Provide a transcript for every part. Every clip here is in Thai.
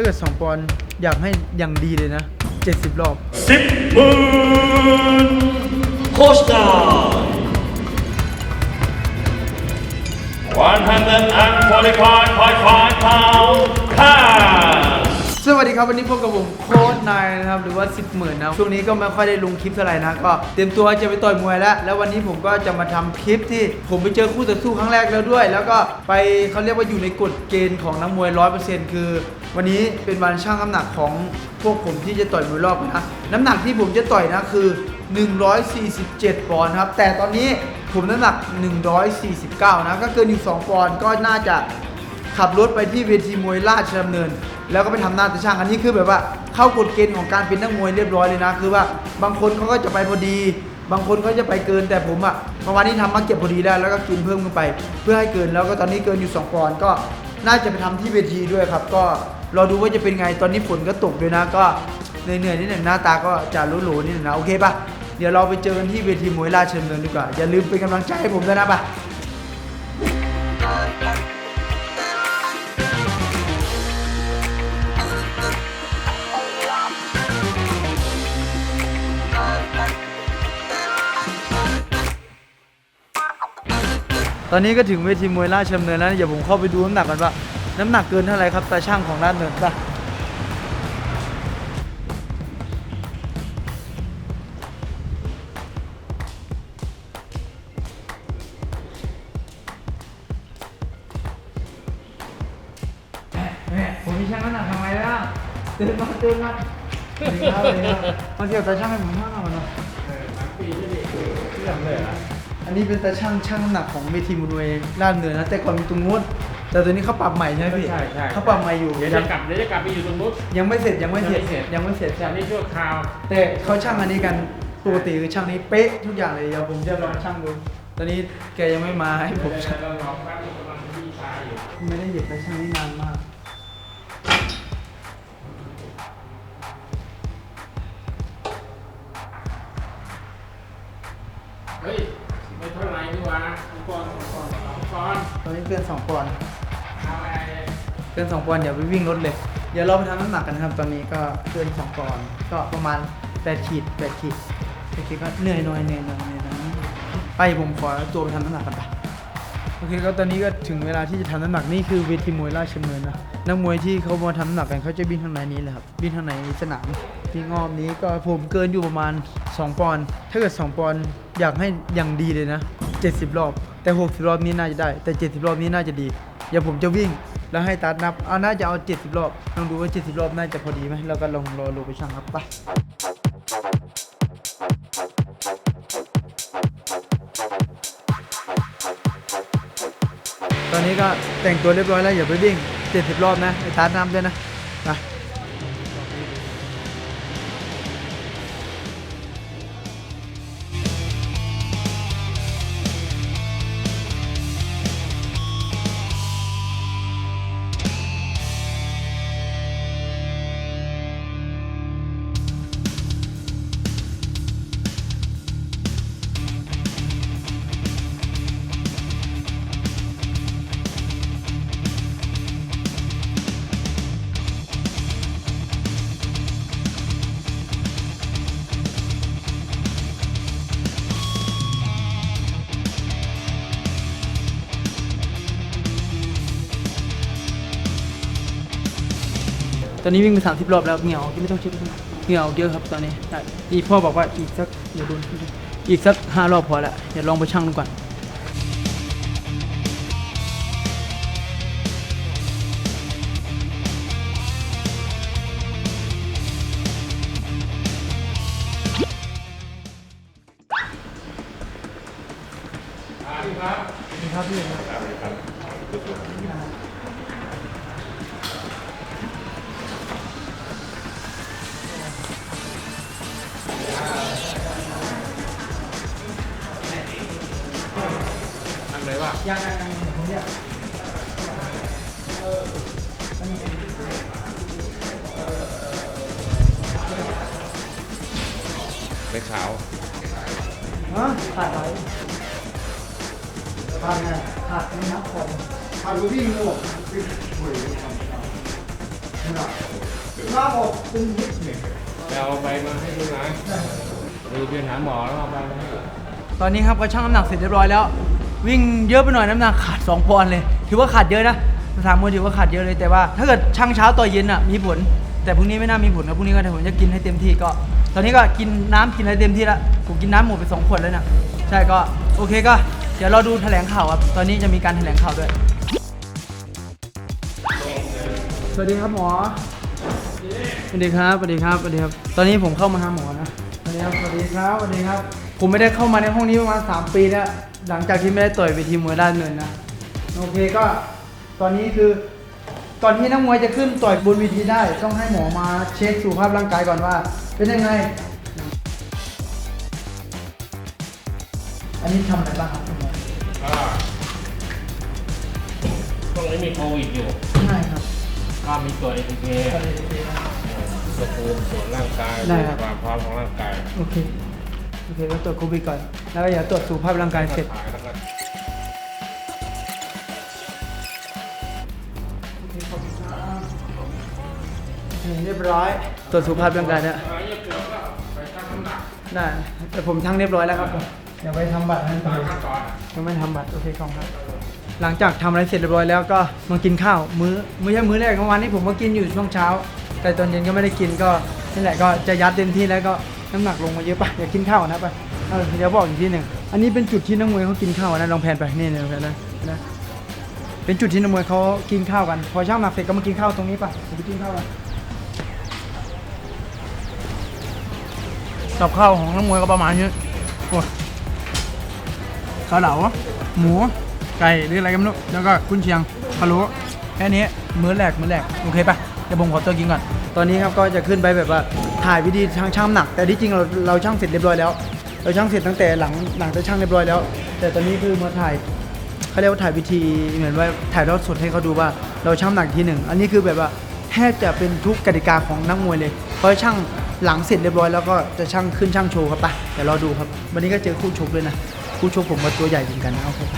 าเกิด2ปอนด์อยากให้อย่างดีเลยนะ 70 รอบ สิบหมื่นโคชดา145.5 pound pass สวัสดีครับวันนี้พบกับผมโค้ดนายนะครับ หรือว่า 10หมื่นนะช่วงนี้ก็ไม่ค่อยได้ลงคลิปเท่าไหร่นะ ก็เตรียมตัวจะไปต่อยมวยแล้ว แล้ววันนี้ผมก็จะมาทำคลิปที่ผมไปเจอคู่ต่อสู้ครั้งแรกแล้วด้วย แล้วก็ไปเขาเรียกว่าอยู่ในกฎเกณฑ์ของนักมวย 100%คือ วันนี้เป็นวันชั่งน้ำหนักของพวกผมที่จะต่อยมวยรอบนะน้ำหนักที่ผมจะต่อยนะคือ 147 ปอนด์ครับ แต่ตอนนี้ผมน้ำหนัก 149 นะ ก็เกินอีก2ปอนด์ก็น่าจะขับรถไปที่เวทีมวยราชดำเนิน แล้วก็ไปทำหน้าตาช่างอันนี้คือแบบว่าเข้ากฎเกณฑ์ของการเป็นนักมวยเรียบร้อยเลยนะ คือว่าบางคนเขาก็จะไปพอดี บางคนเขาจะไปเกินแต่ผมอะประมาณนี้ทำมาเก็บพอดีแล้แล้วก็กินเพิ่มขึ้นไป เพื่อให้เกินแล้วก็ตอนนี้เกินอยู่ 2 ปอนด์ก็น่าจะไปทำที่เวทีด้วยครับก็ รอดูว่าจะเป็นไงตอนนี้ฝนก็ตกด้วยนะก็เหนื่อยๆนิดหนึ่งหน้าตาก็จะหรูๆนิดหนึ่งนะโอเคปะเดี๋ยวเราไปเจอกันที่เวทีมวยราชดำเนินดีกว่าอย่าลืมเป็นกำลังใจให้ผมด้วยนะปะตอนนี้ก็ถึงเวทีมวยราชดำเนินแล้วเดี๋ยวผมเข้าไปดูน้ำหนักก่อนว่า น้ำหนักเกินเท่าไหร่ครับตาช่างของราชดำเนินป่ะแม่ผมมีช่างน้ำหนักทำไมล่ะเตือนมาเตือนมาสวัสดีครับสวัสดีครับมาเกี่ยวตาช่างให้ผมมากหน่อยเนาะอันนี้เป็นตาช่างช่างน้ำหนักของเวทีมวยล่าดำเนินนะแต่ก่อนมีตรงนู้น แต่ตัวนี้เขาปรับใหม่ใช่ไหมพี่ใช่ใช่ เขาปรับใหม่อยู่เดี๋ยวจะกลับเดี๋ยวจะกลับไปอยู่ตรงนู้น ยังไม่เสร็จยังไม่เสร็จยังไม่เสร็จยังไม่เสร็จแต่นี่ชั่วคราว แต่เขาช่างอันนี้กันปกติคือช่างนี้เป๊ะทุกอย่างเลยเดี๋ยวผมจะลองช่างดู ตอนนี้แกยังไม่มาให้ผมช่างเราลองแป๊บนึงกำลังที่ช้าอยู่ไม่ได้เหยียบตาช่างนี้นานมาก เฮ้ย ไม่เท่าไหรนี่หว่าสองปอนด์สองปอนด์สองปอนด์ตอนนี้เกินสองปอนด์ เกินสองปอนด์เดี๋ยวไปวิ่งรถเลย เดี๋ยวเราไปทำน้ำหนักกันนะครับ ตอนนี้ก็เกินสองปอนด์ก็ประมาณแปดขีดแปดขีดแปดขีดก็เหนื่อยหน่อยเหนื่อยหน่อยเหนื่อยหน่อยไปผมขอตัวไปทำน้ำหนักกันไปโอเคก็ตอนนี้ก็ถึงเวลาที่จะทำน้ำหนักนี่คือเวทีมวยราชดำเนินนะนักมวยที่เขามาทำน้ำหนักกันเขาจะบินทางในนี้เลยครับบินทางในสนามที่งอบนี้ก็ผมเกินอยู่ประมาณ 2 ปอนด์ถ้าเกิด 2 ปอนด์อยากให้อย่างดีเลยนะ 70 รอบ แต่ 60 รอบนี้น่าจะได้ แต่ 70 รอบนี้น่าจะดี เดี๋ยวผมจะวิ่งแล้วให้ตัดนับ เอาน่าจะเอา 70 รอบ ลองดูว่า 70 รอบน่าจะพอดีไหมแล้วก็ลองรอลงไปช่างครับไปตอนนี้ก็แต่งตัวเรียบร้อยแล้วอย่าไปวิ่ง 70 รอบนะไอ้ตัดนับด้วยนะไป ตอนนี้วิ่งไปสามสิบรอบแล้วเหงี่ยวไม่ต้องเช็คเหงี่ยวเยอะครับตอนนี้ใช่อีพ่อบอกว่าอีกสักเดี๋ยวโดนอีกสักห้ารอบพอละเดี๋ยวลองไปชั่งดูก่อนครับพี่ครับ ยว่ายังยังยังผมอยากไม่ขาวฮะขาดอะไรขาดไงขาดไม่นับคนขาดวิ่งหมดวิ่งหวยห้าหกตึงไปเอาไปมาให้ที่ร้านดูเพื่อนหาหมอแล้วเอาไปตอนนี้ครับก็ชั่งน้ำหนักเสร็จเรียบร้อยแล้ว วิ่งเยอะไปหน่อยน้ำหนักขาด 2 ปอนด์เลย ถือว่าขาดเยอะนะสามมือถือว่าขาดเยอะเลยแต่ว่า ถ้าเกิดชั่งเช้าต่อเย็นอะมีผล แต่พรุ่งนี้ไม่น่ามีผลนะพรุ่งนี้ก็เดี๋ยวผมจะกินให้เต็มที่ก็ ตอนนี้ก็กินน้ำกินอะไรเต็มที่แล้วผมกินน้ำหมดไปสองขวดแล้วนี่ยใช่ก็โอเคก็เดี๋ยวเราดูแถลงข่าวครับตอนนี้จะมีการแถลงข่าวด้วย สวัสดีครับหมอสวัสดีครับสวัสดีครับสวัสดีครับ ตอนนี้ผมเข้ามาหาหมอนะ ครับสวัสดีครับสวัสดีครับ ผมไม่ได้เข้ามาในห้องนี้ประมาณ 3 ปีแล้ว หลังจากที่ไม่ได้ต่อยเวทีมวยด้านเงินนะ โอเคก็ตอนนี้คือก่อนที่นักมวยจะขึ้นต่อยบนเวทีได้ ต้องให้หมอมาเช็คสุขภาพร่างกายก่อนว่า เป็นยังไง อันนี้ทำอะไรบ้างครับคุณหมอก็ช่วงนี้มีโควิดอยู่ใช่ครับก็มีตรวจเอทีเคอะไรโอเคครับ ตรวจภูมิตรวจร่างกายได้ครับ ความพร้อมของร่างกายโอเค โอเคก็ตรวจโควิดก่อน แล้วก็อย่าตรวจสุขภาพร่างกายเสร็จ ถ่ายแล้วก็เรียบร้อย ตรวจสุขภาพร่างกายแล้วอะไรเยอะเกินก็ไปชั่งน้ำหนักได้ แต่ผมทั้งเรียบร้อยแล้วครับผมเดี๋ยวไปทำบัตรให้ตามขั้นตอนยังไม่ทำบัตร โอเคครับ หลังจากทำอะไรเสร็จเรียบร้อยแล้วก็มากินข้าว มื้อ ไม่ใช่มื้อแรกของวันนี้ผมก็กินอยู่ช่วงเช้า แต่ตอนเย็นก็ไม่ได้กินก็นี่แหละก็จะยัดเต็มที่แล้วก็น้ำหนักลงมาเยอะไปอย่ากินข้าวนะไปเออเดี๋ยวบอกอีกทีหนึ่งอันนี้เป็นจุดที่นักมวยเขากินข้าวนะลองแผนไปนี่เลยแผนนะนะเป็นจุดที่นักมวยเขากินข้าวกัน พอช่างหนักเสร็จก็มากินข้าวตรงนี้ไปเดี๋ยวไปกินข้าวกันกับข้าวของนักมวยก็ประมาณนี้โอ้ข้าวเหลาหมูไก่หรืออะไรก็ไม่รู้แล้วก็กุนเชียงพะโล้แค่นี้มื้อแรกมื้อแรกโอเคปะ ดี๋ยวผมขอตัวกินก่อนตอนนี้ครับก็จะขึ้นไปแบบว่าถ่ายวิธีทางช่างหนัก แต่ที่จริงเราเราช่างเสร็จเรียบร้อยแล้ว เราช่างเสร็จตั้งแต่หลังหลังจากช่างเรียบร้อยแล้ว แต่ตอนนี้คือมาถ่ายเขาเรียกว่าถ่ายวิธีเหมือนว่าถ่ายทอดสดให้เขาดูว่าเราช่างหนักอีกทีหนึ่งอันนี้คือแบบว่าแทบจะเป็นทุกกติกาของนักมวยเลย เพราะช่างหลังเสร็จเรียบร้อยแล้วก็จะช่างขึ้นช่างโชว์ครับปะเดี๋ยวรอดูครับ วันนี้ก็เจอคู่ชกด้วยนะ คู่ชกผมก็ตัวใหญ่เหมือนกันนะโอเคไป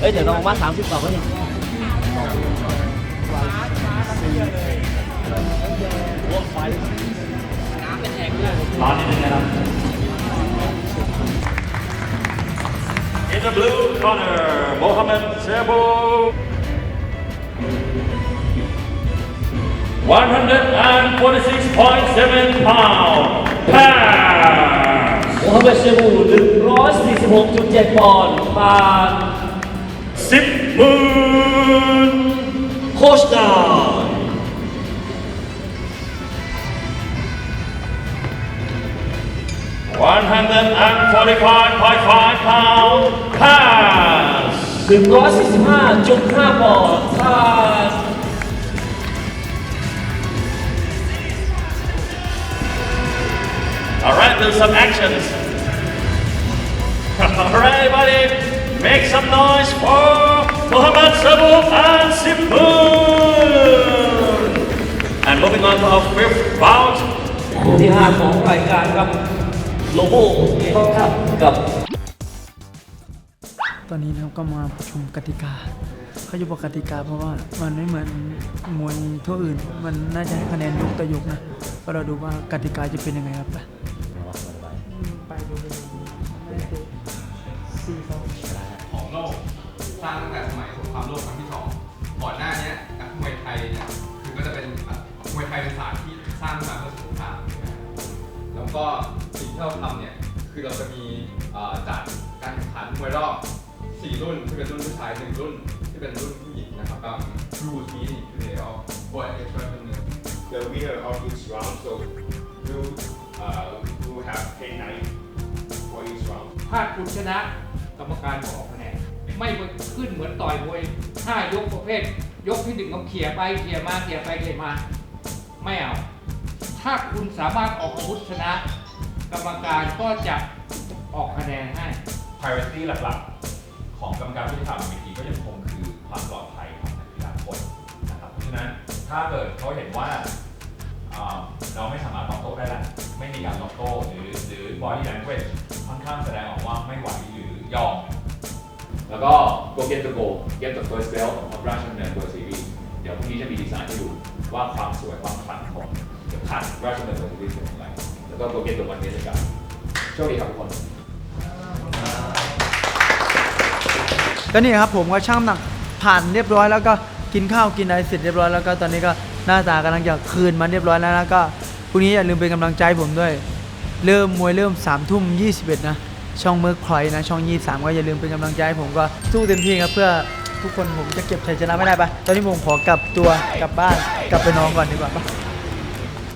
เอ้ยเดี๋ยวเราวัดสามสิบกว่าก็ยัง ร้อนนิดนึงนะครับ In the blue corner, Mohammed Sebo. 146.7 pound. Pass. โมฮั มเหม็ดเชบู146.7ปอนด์ผ่าน Sip Moon. โคชดาว145.5 pound. Pass. 145.5ปอนด์ผ่าน All right, do some actions. Make some noise for Muhammad Sabu and Sipun. And moving on to our fifth bout. คู่ที่5ของรายการครับโลโบเท่าทับกับตอนนี้นะครับก็มาประชุมกติกาเขาจะบอกกติกาเพราะว่ามันไม่เหมือนมวยทั่วอื่น มันน่าจะให้คะแนนยกต่อยกนะก็เราดูว่ากติกาจะเป็นยังไงครับไปไปดูสี่สองของ โลก สร้างตั้งแต่สมัยสงครามโลกครั้งที่สองก่อนหน้าเนี้ยนักมวยไทยเนี่ยคือก็จะเป็นอะมวยไทยเป็นศาสตร์ที่สร้างมาเพื่อสงครามแล้วก็สิ่งที่เราทำเนี่ยคือเราจะมีเอ่อจัดการแข่งขันมวยรอบ4รุ่นที่เป็นรุ่นผู้ชายหนึ่งรุ่นที่เป็นรุ่นผู้หญิงนะครับก็รูทีนี่คือเดี๋ยวบอยเอ็กซ์ตร้าหนึ่ง the winner of each round. So you uh, you have 10 nights for each round. ถ้าคุณชนะกรรมการบอกคะแนน ไม่ขึ้นเหมือนต่อยมวยห้ายกประเภท ยกที่หนึ่งก็เขี่ยไปเขี่ยมาเขี่ยไปเขี่ยมา ไม่เอา ถ้าคุณสามารถออกอาวุธชนะ กรรมการก็จะออกคะแนนให้ priority หลักๆ ของกรรมการผู้ที่ทำเวทีก็ยังคงคือความปลอดภัยของนักกีฬาคนนะครับเพราะฉะนั้นถ้าเกิดเขาเห็นว่าอ่าเราไม่สามารถตอบโต้ได้แล้วไม่มีการตอบโต้หรือหรือ body language ค่อนข้างแสดงออกว่า แล้วก็ go get the goal get the first belt ของราชดำเนิน World Series เดี๋ยวพรุ่งนี้จะมีดีไซน์ให้ดูว่าความสวยความขลังของเข็มขัดราชดำเนิน World Series เป็นอย่างไร แล้วก็ go get the one day ด้วยกันโชคดีครับทุกคนก็นี่ครับผมก็ช่างน้ำหนักผ่านเรียบร้อยแล้วก็กินข้าวกินอะไรเสร็จเรียบร้อยแล้วก็ตอนนี้ก็หน้าตากำลังจะคืนมาเรียบร้อยแล้วนะก็พรุ่งนี้อย่าลืมเป็นกำลังใจผมด้วย เริ่มมวยเริ่ม3ามทุ่มยีนะ ช่องเมิร์กพลอยนะ ช่อง 23 ก็อย่าลืมเป็นกำลังใจให้ผมก็สู้เต็มที่ครับเพื่อทุกคนผมจะเก็บชัยชนะไม่ได้ปะตอนนี้ผมขอกลับตัวกลับบ้านกลับไปนอนก่อนดีกว่าปะ